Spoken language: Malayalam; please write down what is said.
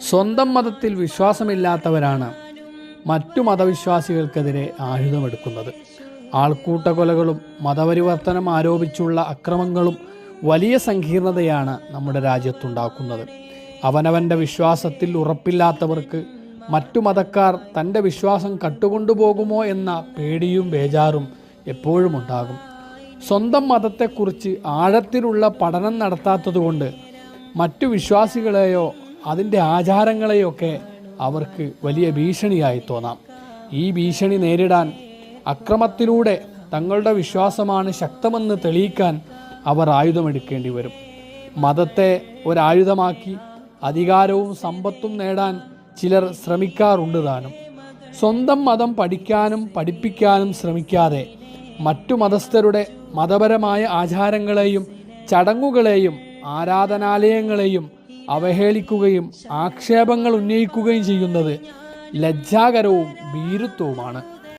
സ്വന്തം മതത്തിൽ വിശ്വാസമില്ലാത്തവരാണ് മറ്റു മതവിശ്വാസികൾക്കെതിരെ ആയുധമെടുക്കുന്നത്. ആൾക്കൂട്ട കൊലകളും മതപരിവർത്തനം ആരോപിച്ചുള്ള അക്രമങ്ങളും വലിയ സങ്കീർണതയാണ് നമ്മുടെ രാജ്യത്തുണ്ടാക്കുന്നത്. അവനവന്റെ വിശ്വാസത്തിൽ ഉറപ്പില്ലാത്തവർക്ക് മറ്റു മതക്കാർ തന്റെ വിശ്വാസം കട്ടുകൊണ്ടുപോകുമോ എന്ന പേടിയും ബേജാറും എപ്പോഴും ഉണ്ടാകും സ്വന്തം മതത്തെക്കുറിച്ച് ആഴത്തിലുള്ള പഠനം നടത്താത്തതുകൊണ്ട് മറ്റു വിശ്വാസികളെയോ അതിന്റെ ആചാരങ്ങളെയൊക്കെ അവർക്ക് വലിയ ഭീഷണിയായി തോന്നാം. ഈ ഭീഷണി നേരിടാൻ അക്രമത്തിലൂടെ തങ്ങളുടെ വിശ്വാസമാണ് ശക്തമെന്ന് തെളിയിക്കാൻ അവർ ആയുധമെടുക്കേണ്ടി വരും. മതത്തെ ഒരായുധമാക്കി അധികാരവും സമ്പത്തും നേടാൻ ചിലർ ശ്രമിക്കാറുണ്ട് താനും. സ്വന്തം മതം പഠിക്കാനും പഠിപ്പിക്കാനും ശ്രമിക്കാതെ മറ്റു മതസ്ഥരുടെ മതപരമായ ആചാരങ്ങളെയും ചടങ്ങുകളെയും ആരാധനാലയങ്ങളെയും അവഹേളിക്കുകയും ആക്ഷേപങ്ങൾ ഉന്നയിക്കുകയും ചെയ്യുന്നത് ലജ്ജാകരവും ഭീരുത്വവുമാണ്.